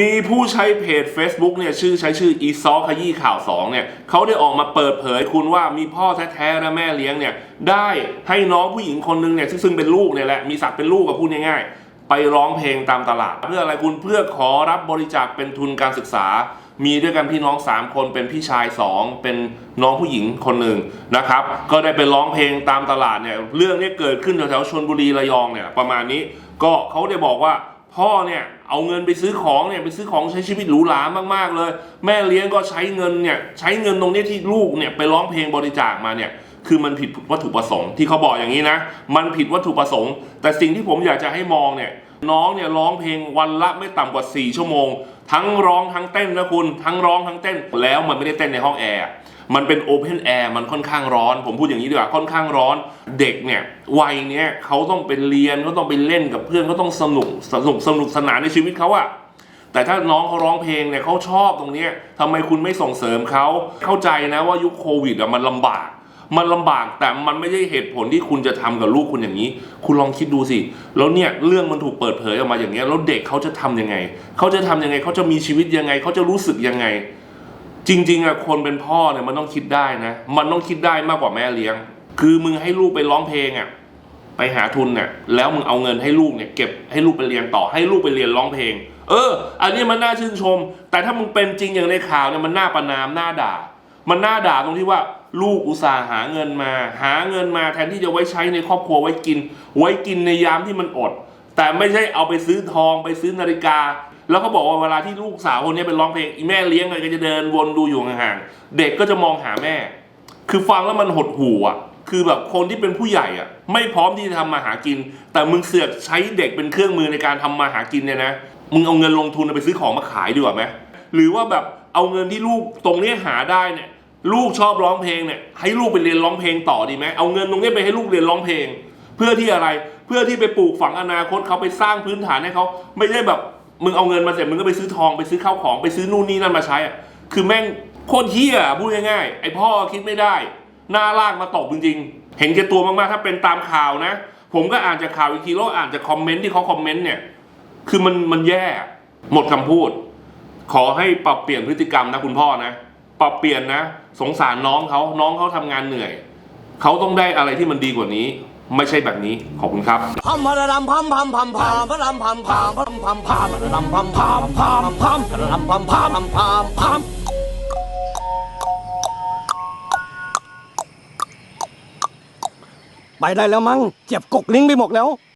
มีผู้ใช้เพจ Facebook เนี่ยชื่อใช้ชื่ออีซอขยี้ข่าวสองเนี่ยเขาได้ออกมาเปิดเผยคุณว่ามีพ่อแท้ๆและแม่เลี้ยงเนี่ยได้ให้น้องผู้หญิงคนหนึงเนี่ยซึ่งเป็นลูกเนี่ยแหละมีศักดิ์เป็นลูกกับพูดง่ายๆ ไปร้องเพลงตามตลาด เพื่ออะไรคุณเพื่อขอรับบริจาคเป็นทุนการศึกษา มีด้วยกันพี่น้อง 3 คนเป็นพี่ชาย 2 เป็นน้องผู้หญิงคนหนึ่งนะครับก็ได้ไปร้องเพลงตามตลาดเนี่ยเรื่องนี้เกิดขึ้นแถวๆชนบุรีระยองเนี่ยประมาณนี้ก็เขาได้บอกว่า พ่อเนี่ยเอาเงินไปซื้อของเนี่ยไปซื้อของใช้ชีวิตหรูหรามากๆเลย แม่เลี้ยงก็ใช้เงินเนี่ยใช้เงินตรงนี้ที่ลูกเนี่ยไปร้องเพลงบริจาคมาเนี่ยคือมันผิดวัตถุประสงค์ที่เขาบอกอย่างนี้นะ มันผิดวัตถุประสงค์ แต่สิ่งที่ผมอยากจะให้มองเนี่ยน้องเนี่ยร้องเพลงวันละไม่ต่ำกว่า 4 ชั่วโมง ทั้งร้องทั้งเต้นนะคุณทั้งร้องทั้งเต้นแล้วมันไม่ได้เต้นในห้องแอร์ มันเป็นโอเพนแอร์มันค่อนข้างร้อน ผมพูดอย่างนี้ดีกว่าค่อนข้างร้อน เด็กเนี่ยวัยเนี้ยเขาต้องไปเรียนเขาต้องไปเล่นกับเพื่อนเขาต้องสนุกสนุกสนุกสนานในชีวิตเขาอะแต่ถ้าน้องเขาร้องเพลงเนี่ยเขาชอบตรงนี้ทำไมคุณไม่ส่งเสริมเขาเข้าใจนะว่ายุคโควิดอะมันลำบาก มันลำบากแต่มันไม่ใช่เหตุผลที่คุณจะทำกับลูกคุณอย่างนี้ คุณลองคิดดูสิ แล้วเนี่ยเรื่องมันถูกเปิดเผยออกมาอย่างเงี้ยแล้วเด็กเขาจะทำยังไงเขาจะทำยังไงเขาจะมีชีวิตยังไงเขาจะรู้สึกยังไง จริง ๆอะคนเป็นพ่อเนี่ยมันต้องคิดได้นะ มันต้องคิดได้มากกว่าแม่เลี้ยง คือมึงให้ลูกไปร้องเพลงอะไปหาทุนเนี่ยแล้วมึงเอาเงินให้ลูกเนี่ยเก็บให้ลูกไปเรียนต่อให้ลูกไปเรียนร้องเพลง เออ อันนี้มันน่าชื่นชม แต่ถ้ามึงเป็นจริงอย่างในข่าวเนี่ยมันน่าประนามน่าด่า มันน่าด่าตรงที่ว่าลูกอุตส่าห์หาเงินมา หาเงินมาแทนที่จะไว้ใช้ในครอบครัวไว้กิน ไว้กินในยามที่มันอด แต่ไม่ใช่เอาไปซื้อทองไปซื้อนาฬิกา แล้วเขาบอกว่าเวลาที่ลูกสาวคนนี้ไปร้องเพลงแม่เลี้ยงอะไรก็จะเดินวนดูอยู่ห่างๆเด็กก็จะมองหาแม่ คือฟังแล้วมันหดหู่อะ คือแบบคนที่เป็นผู้ใหญ่อะ ไม่พร้อมที่จะทำมาหากิน แต่มึงเสือกใช้เด็กเป็นเครื่องมือในการทำมาหากินเนี่ยนะมึงเอาเงินลงทุนไปซื้อของมาขายดีกว่าไหมหรือว่าแบบเอาเงินที่ลูกตรงนี้หาได้เนี่ยลูกชอบร้องเพลงเนี่ยให้ลูกไปเรียนร้องเพลงต่อดีไหมเอาเงินตรงนี้ไปให้ลูกเรียนร้องเพลง เพื่อที่อะไรเพื่อที่ไปปลูกฝังอนาคตเขาไปสร้างพื้นฐานให้เขาไม่ใช่แบบ มึงเอาเงินมาเสร็จมึงก็ไปซื้อทองไปซื้อข้าวของไปซื้อนู่นนี่นั่นมาใช้อะคือแม่งโคตรเฮี้ยอะพูดง่ายๆไอพ่อคิดไม่ได้หน้าลากมาตบจริงๆ เห็นแก่ตัวมากๆถ้าเป็นตามข่าวนะ ผมก็อ่านจากข่าวอีกทีแล้วอ่านจากคอมเมนต์ที่เขาคอมเมนต์เนี่ย คือมันมันแย่หมดคำพูด ขอให้ปรับเปลี่ยนพฤติกรรมนะคุณพ่อนะปรับเปลี่ยนนะ สงสารน้องเขาน้องเขาทำงานเหนื่อยเขาต้องได้อะไรที่มันดีกว่านี้ ไม่ใช่แบบนี้ ขอบคุณครับพัมพะระดำพัมพัมพัมพัมพะดำพัมพัมพัมพัมพัมพะระดำพัมพัมพัมพัมพะระดำพัมพัมพัมพัมพัมไปได้แล้วมั้ง เจ็บกกลิ้งไปหมดแล้ว